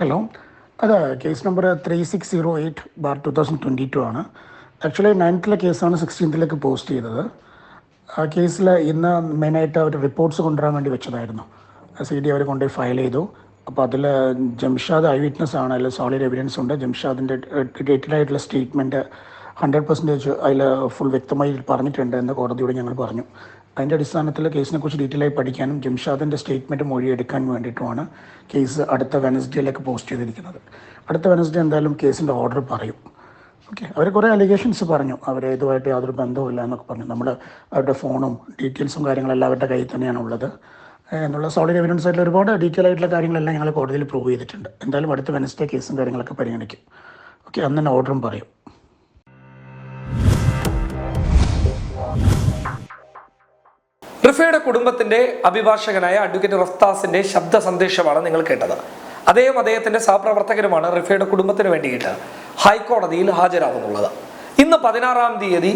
Hello. അത് case number three six zero eight bar two thousand twenty two ആണ്. Actually നയൻത്തിലെ കേസാണ് സിക്സ്റ്റീൻത്തിലേക്ക് പോസ്റ്റ് ചെയ്തത്. ആ കേസിൽ ഇന്ന് മെയിനായിട്ട് അവർ റിപ്പോർട്ട്സ് കൊണ്ടുവരാൻ വേണ്ടി വെച്ചതായിരുന്നു. സി ഡി അവർ കൊണ്ടുപോയി ഫയൽ ചെയ്തു. അപ്പോൾ അതിൽ ജംഷാദ് ഐ വിറ്റ്നസ് ആണ് അതിൽ സോളിഡ് എവിഡൻസ് ഉണ്ട്. ജംഷാദിന്റെ ഡീറ്റെയിൽ ആയിട്ടുള്ള സ്റ്റേറ്റ്മെന്റ് ഹൺഡ്രഡ് പെർസെന്റേജ് അതിൽ ഫുൾ വ്യക്തമായി പറഞ്ഞിട്ടുണ്ട് എന്ന് കോടതിയോട് ഞങ്ങൾ പറഞ്ഞു. അതിന്റെ അടിസ്ഥാനത്തിൽ കേസിനെ കുറിച്ച് ഡീറ്റെയിൽ ആയി പഠിക്കാനും ജംഷാദിന്റെ സ്റ്റേറ്റ്മെന്റ് മൊഴിയെടുക്കാൻ വേണ്ടിയിട്ടുമാണ് കേസ് അടുത്ത വെനസ്ഡേയിലേക്ക് പോസ്റ്റ് ചെയ്തിരിക്കുന്നത്. അടുത്ത വെനസ്ഡേ എന്തായാലും കേസിന്റെ ഓർഡർ പറയും. ഓക്കെ അവർ കുറേ അലിഗേഷൻസ് പറഞ്ഞു. അവർ ഇതുമായിട്ട് യാതൊരു ബന്ധവുമില്ല എന്നൊക്കെ പറഞ്ഞു. നമ്മൾ അവരുടെ ഫോണും ഡീറ്റെയിൽസും കാര്യങ്ങളെല്ലാം അവരുടെ കയ്യിൽ തന്നെയാണ് ഉള്ളത്. എന്നുള്ള സോളിഡ് എവിഡൻസ് ആയിട്ടുള്ള ഒരുപാട് ഡീറ്റെയിൽ ആയിട്ടുള്ള കാര്യങ്ങളെല്ലാം ഞങ്ങൾ കോടതിയിൽ പ്രൂവ് ചെയ്തിട്ടുണ്ട്. എന്തായാലും അടുത്ത വെനസ്ഡേ കേസും കാര്യങ്ങളൊക്കെ പരിഗണിക്കും. ഓക്കെ അന്ന് തന്നെ ഓർഡറും പറയും. റിഫയുടെ കുടുംബത്തിന്റെ അഭിഭാഷകനായ അഡ്വക്കേറ്റ് റഫ്താസിന്റെ ശബ്ദ സന്ദേശമാണ് നിങ്ങൾ കേട്ടത്. അദ്ദേഹം അദ്ദേഹത്തിന്റെ സഹപ്രവർത്തകരുമാണ് റിഫയുടെ കുടുംബത്തിന് വേണ്ടിയിട്ട് ഹൈക്കോടതിയിൽ ഹാജരാകുന്നുള്ളത്. ഇന്ന് പതിനാറാം തീയതി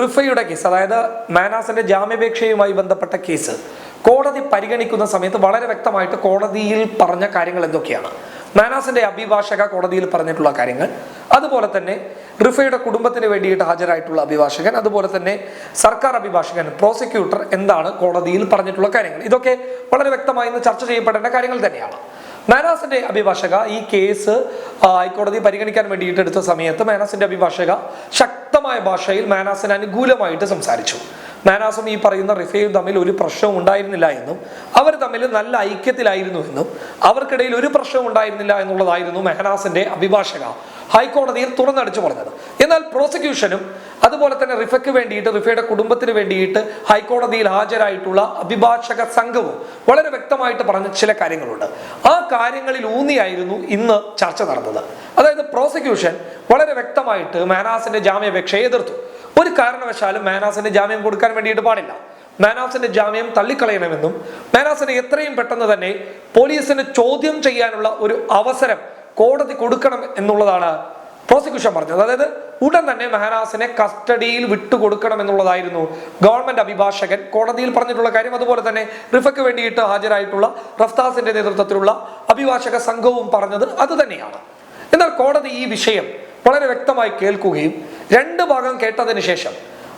റിഫയുടെ കേസ് അതായത് മാനാസിന്റെ ജാമ്യപേക്ഷയുമായി ബന്ധപ്പെട്ട കേസ് കോടതി പരിഗണിക്കുന്ന സമയത്ത് വളരെ വ്യക്തമായിട്ട് കോടതിയിൽ പറഞ്ഞ കാര്യങ്ങൾ എന്തൊക്കെയാണ്? മാനാസിന്റെ അഭിഭാഷക കോടതിയിൽ പറഞ്ഞിട്ടുള്ള കാര്യങ്ങൾ അതുപോലെ തന്നെ റിഫയുടെ കുടുംബത്തിന് വേണ്ടിയിട്ട് ഹാജരായിട്ടുള്ള അഭിഭാഷകൻ അതുപോലെ തന്നെ സർക്കാർ അഭിഭാഷകൻ പ്രോസിക്യൂട്ടർ എന്താണ് കോടതിയിൽ പറഞ്ഞിട്ടുള്ള കാര്യങ്ങൾ. ഇതൊക്കെ വളരെ വ്യക്തമായി ഇന്ന് ചർച്ച ചെയ്യപ്പെടേണ്ട കാര്യങ്ങൾ തന്നെയാണ്. മാനാസിന്റെ അഭിഭാഷക ഈ കേസ് ഹൈക്കോടതി പരിഗണിക്കാൻ വേണ്ടിയിട്ട് എടുത്ത സമയത്ത് മാനാസിന്റെ അഭിഭാഷക ശക്തമായ ഭാഷയിൽ മാനാസിന് അനുകൂലമായിട്ട് സംസാരിച്ചു. മാനാസും ഈ പറയുന്ന റിഫയും തമ്മിൽ ഒരു പ്രശ്നവും ഉണ്ടായിരുന്നില്ല എന്നും അവർ തമ്മിൽ നല്ല ഐക്യത്തിലായിരുന്നു എന്നും അവർക്കിടയിൽ ഒരു പ്രശ്നവും ഉണ്ടായിരുന്നില്ല എന്നുള്ളതായിരുന്നു മെഹനാസിന്റെ അഭിഭാഷക ഹൈക്കോടതിയിൽ തുറന്നടിച്ചു പറഞ്ഞത്. എന്നാൽ പ്രോസിക്യൂഷനും അതുപോലെ തന്നെ റിഫയ്ക്ക് വേണ്ടിയിട്ട് റിഫയുടെ കുടുംബത്തിന് വേണ്ടിയിട്ട് ഹൈക്കോടതിയിൽ ഹാജരായിട്ടുള്ള അഭിഭാഷക സംഘവും വളരെ വ്യക്തമായിട്ട് പറഞ്ഞ ചില കാര്യങ്ങളുണ്ട്. ആ കാര്യങ്ങളിൽ ഊന്നിയായിരുന്നു ഇന്ന് ചർച്ച നടന്നത്. അതായത് പ്രോസിക്യൂഷൻ വളരെ വ്യക്തമായിട്ട് മാനാസിന്റെ ജാമ്യാപേക്ഷയെ എതിർത്തു. ഒരു കാരണവശാലും മാനാസിന്റെ ജാമ്യം കൊടുക്കാൻ വേണ്ടിയിട്ട് പാടില്ല. മാനാസിന്റെ ജാമ്യം തള്ളിക്കളയണമെന്നും മാനാസിനെ എത്രയും പെട്ടെന്ന് തന്നെ പോലീസിന് ചോദ്യം ചെയ്യാനുള്ള ഒരു അവസരം കോടതി കൊടുക്കണം എന്നുള്ളതാണ് പ്രോസിക്യൂഷൻ പറഞ്ഞത്. അതായത് ഉടൻ തന്നെ മെഹനാസിനെ കസ്റ്റഡിയിൽ വിട്ടുകൊടുക്കണം എന്നുള്ളതായിരുന്നു ഗവൺമെന്റ് അഭിഭാഷകൻ കോടതിയിൽ പറഞ്ഞിട്ടുള്ള കാര്യം. അതുപോലെ തന്നെ റിഫയ്ക്ക് വേണ്ടിയിട്ട് ഹാജരായിട്ടുള്ള റഫ്താസിന്റെ നേതൃത്വത്തിലുള്ള അഭിഭാഷക സംഘവും പറഞ്ഞത് അത് തന്നെയാണ്. എന്നാൽ കോടതി ഈ വിഷയം വളരെ വ്യക്തമായി കേൾക്കുകയും രണ്ട് ഭാഗം കേട്ടതിന് ശേഷം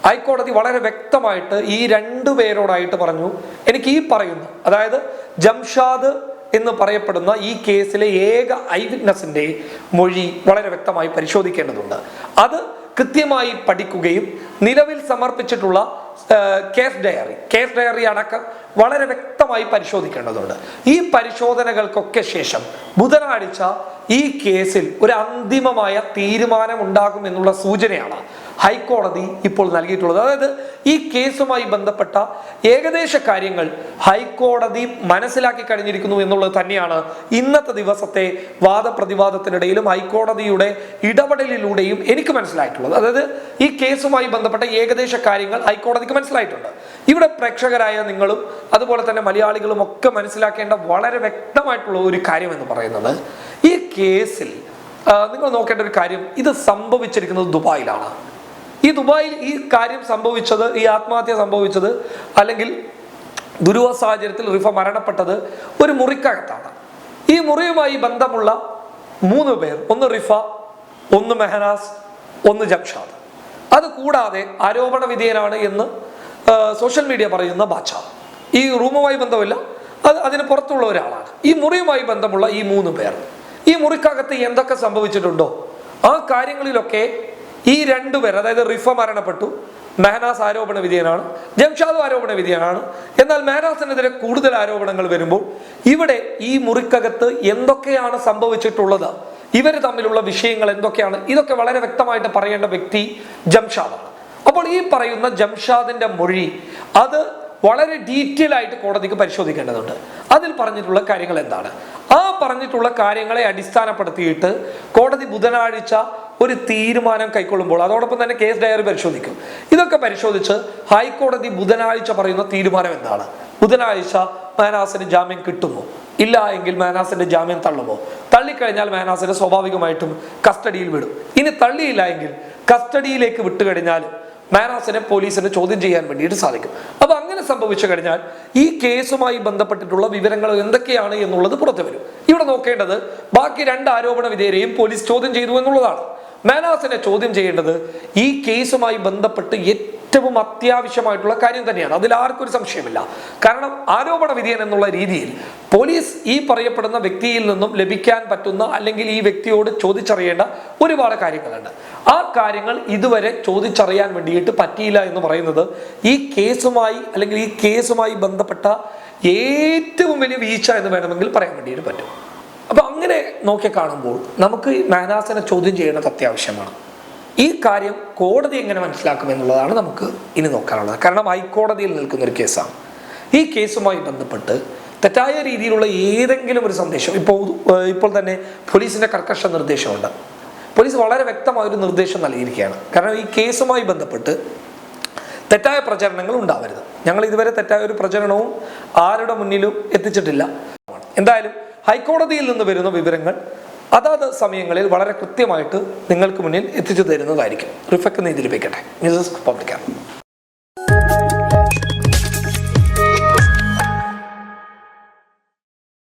ഹൈക്കോടതി വളരെ വ്യക്തമായിട്ട് ഈ രണ്ടു പേരോടായിട്ട് പറഞ്ഞു. എനിക്ക് ഈ പറയുന്നു. അതായത് ജംഷാദ് എന്ന് പറയപ്പെടുന്ന ഈ കേസിലെ ഏക ഐ വിറ്റ്നസിന്റെ മൊഴി വളരെ വ്യക്തമായി പരിശോധിക്കേണ്ടതുണ്ട്. അത് കൃത്യമായി പഠിക്കുകയും നിലവിൽ സമർപ്പിച്ചിട്ടുള്ള കേസ് ഡയറി കേസ് ഡയറി അടക്കം വളരെ വ്യക്തമായി പരിശോധിക്കേണ്ടതുണ്ട്. ഈ പരിശോധനകൾക്കൊക്കെ ശേഷം ബുധനാഴ്ച ഈ കേസിൽ ഒരു അന്തിമമായ തീരുമാനം ഉണ്ടാകും എന്നുള്ള സൂചനയാണ് ഹൈക്കോടതി ഇപ്പോൾ നൽകിയിട്ടുള്ളത്. അതായത് ഈ കേസുമായി ബന്ധപ്പെട്ട ഏകദേശ കാര്യങ്ങൾ ഹൈക്കോടതി മനസ്സിലാക്കി കഴിഞ്ഞിരിക്കുന്നു എന്നുള്ളത് തന്നെയാണ് ഇന്നത്തെ ദിവസത്തെ വാദപ്രതിവാദത്തിനിടയിലും ഹൈക്കോടതിയുടെ ഇടപെടലിലൂടെയും എനിക്ക് മനസ്സിലായിട്ടുള്ളത്. അതായത് ഈ കേസുമായി ബന്ധപ്പെട്ട ഏകദേശ കാര്യങ്ങൾ ഹൈക്കോടതിക്ക് മനസ്സിലായിട്ടുണ്ട്. ഇവിടെ പ്രേക്ഷകരായ നിങ്ങളും അതുപോലെ തന്നെ മലയാളികളും ഒക്കെ മനസ്സിലാക്കേണ്ട വളരെ വ്യക്തമായിട്ടുള്ള ഒരു കാര്യം എന്ന് പറയുന്നത് കേസിൽ നിങ്ങൾ നോക്കേണ്ട ഒരു കാര്യം ഇത് സംഭവിച്ചിരിക്കുന്നത് ദുബായിലാണ്. ഈ ദുബായിൽ ഈ കാര്യം സംഭവിച്ചത് ഈ ആത്മഹത്യ സംഭവിച്ചത് അല്ലെങ്കിൽ ദുരൂഹ സാഹചര്യത്തിൽ റിഫ മരണപ്പെട്ടത് ഒരു മുറിക്കകത്താണ്. ഈ മുറിയുമായി ബന്ധമുള്ള മൂന്ന് പേർ ഒന്ന് റിഫ ഒന്ന് മെഹനാസ് ഒന്ന് ജംഷാദ്. അത് കൂടാതെ ആരോപണ വിധേയനാണ് എന്ന് സോഷ്യൽ മീഡിയ പറയുന്ന ബാച്ച. ഈ റൂമുമായി ബന്ധമില്ല അത് അതിന് പുറത്തുള്ള ഒരാളാണ്. ഈ മുറിയുമായി ബന്ധമുള്ള ഈ മൂന്ന് പേർ. ഈ മുറിക്കകത്ത് എന്തൊക്കെ സംഭവിച്ചിട്ടുണ്ടോ? ആ കാര്യങ്ങളിലൊക്കെ ഈ രണ്ടുപേർ അതായത് റിഫ മരണപ്പെട്ടു മെഹനാസ് ആരോപണ വിധേയനാണ് ജംഷാദ് ആരോപണ വിധേയനാണ്. എന്നാൽ മെഹനാസിനെതിരെ കൂടുതൽ ആരോപണങ്ങൾ വരുമ്പോൾ ഇവിടെ ഈ മുറിക്കകത്ത് എന്തൊക്കെയാണ് സംഭവിച്ചിട്ടുള്ളത്? ഇവർ തമ്മിലുള്ള വിഷയങ്ങൾ എന്തൊക്കെയാണ്? ഇതൊക്കെ വളരെ വ്യക്തമായിട്ട് പറയേണ്ട വ്യക്തി ജംഷാദാണ്. അപ്പോൾ ഈ പറയുന്ന ജംഷാദിന്റെ മൊഴി അത് വളരെ ഡീറ്റെയിൽ ആയിട്ട് കോടതിക്ക് പരിശോധിക്കേണ്ടതുണ്ട്. അതിൽ പറഞ്ഞിട്ടുള്ള കാര്യങ്ങൾ എന്താണ്? ആ പറഞ്ഞിട്ടുള്ള കാര്യങ്ങളെ അടിസ്ഥാനപ്പെടുത്തിയിട്ട് കോടതി ബുധനാഴ്ച ഒരു തീരുമാനം കൈക്കൊള്ളുമ്പോൾ അതോടൊപ്പം തന്നെ കേസ് ഡയറി പരിശോധിക്കും. ഇതൊക്കെ പരിശോധിച്ച് ഹൈക്കോടതി ബുധനാഴ്ച പറയുന്ന തീരുമാനം എന്താണ്? ബുധനാഴ്ച മാനാസിന് ജാമ്യം കിട്ടുമോ? ഇല്ല എങ്കിൽ മാനാസിന്റെ ജാമ്യം തള്ളുമോ? തള്ളിക്കഴിഞ്ഞാൽ മാനാസിനെ സ്വാഭാവികമായിട്ടും കസ്റ്റഡിയിൽ വിടും. ഇനി തള്ളിയില്ല എങ്കിൽ കസ്റ്റഡിയിലേക്ക് വിട്ടുകഴിഞ്ഞാൽ മാനാസിനെ പോലീസിനെ ചോദ്യം ചെയ്യാൻ വേണ്ടിയിട്ട് സാധിക്കും. അപ്പൊ സംഭവിച്ചു കഴിഞ്ഞാൽ ഈ കേസുമായി ബന്ധപ്പെട്ടിട്ടുള്ള വിവരങ്ങൾ എന്തൊക്കെയാണ് എന്നുള്ളത് പുറത്തു വരും. ഇവിടെ നോക്കേണ്ടത് ബാക്കി രണ്ട് ആരോപണ വിധേയരെയും പോലീസ് ചോദ്യം ചെയ്തു എന്നുള്ളതാണ്. മാനാസിനെ ചോദ്യം ചെയ്യേണ്ടത് ഈ കേസുമായി ബന്ധപ്പെട്ട് ഏറ്റവും അത്യാവശ്യമായിട്ടുള്ള കാര്യം തന്നെയാണ്. അതിൽ ആർക്കും ഒരു സംശയമില്ല കാരണം ആരോപണ വിധേയൻ എന്നുള്ള രീതിയിൽ പോലീസ് ഈ പറയപ്പെടുന്ന വ്യക്തിയിൽ നിന്നും ലഭിക്കാൻ പറ്റുന്ന അല്ലെങ്കിൽ ഈ വ്യക്തിയോട് ചോദിച്ചറിയേണ്ട ഒരുപാട് കാര്യങ്ങളുണ്ട്. ആ കാര്യങ്ങൾ ഇതുവരെ ചോദിച്ചറിയാൻ വേണ്ടിയിട്ട് പറ്റിയില്ല എന്ന് പറയുന്നത് ഈ കേസുമായി അല്ലെങ്കിൽ ഈ കേസുമായി ബന്ധപ്പെട്ട ഏറ്റവും വലിയ വീഴ്ച എന്ന് വേണമെങ്കിൽ പറയാൻ വേണ്ടിയിട്ട് പറ്റും. അപ്പൊ അങ്ങനെ നോക്കി കാണുമ്പോൾ നമുക്ക് മാനാസിനെ ചോദ്യം ചെയ്യേണ്ടത് അത്യാവശ്യമാണ്. ഈ കാര്യം കോടതി എങ്ങനെ മനസ്സിലാക്കും എന്നുള്ളതാണ് നമുക്ക് ഇനി നോക്കാനുള്ളത്. കാരണം ഹൈക്കോടതിയിൽ നിൽക്കുന്ന ഒരു കേസാണ്. ഈ കേസുമായി ബന്ധപ്പെട്ട് തെറ്റായ രീതിയിലുള്ള ഏതെങ്കിലും ഒരു സന്ദേശം ഇപ്പോൾ ഇപ്പോൾ തന്നെ പോലീസിന്റെ കർക്കശ നിർദ്ദേശമുണ്ട്. പോലീസ് വളരെ വ്യക്തമായ ഒരു നിർദ്ദേശം നൽകിയിരിക്കുകയാണ്. കാരണം ഈ കേസുമായി ബന്ധപ്പെട്ട് തെറ്റായ പ്രചരണങ്ങൾ ഉണ്ടാവരുത്. ഞങ്ങൾ ഇതുവരെ തെറ്റായ ഒരു പ്രചരണവും ആരുടെ മുന്നിലും എത്തിച്ചിട്ടില്ല. എന്തായാലും ഹൈക്കോടതിയിൽ നിന്ന് വരുന്ന വിവരങ്ങൾ അതാത് സമയങ്ങളിൽ വളരെ കൃത്യമായിട്ട് നിങ്ങൾക്ക് മുന്നിൽ എത്തിച്ചു തരുന്നതായിരിക്കും. റിഫക്ക് നീതി ലഭിക്കട്ടെ. ന്യൂസ് പബ്ലിക്കാണ്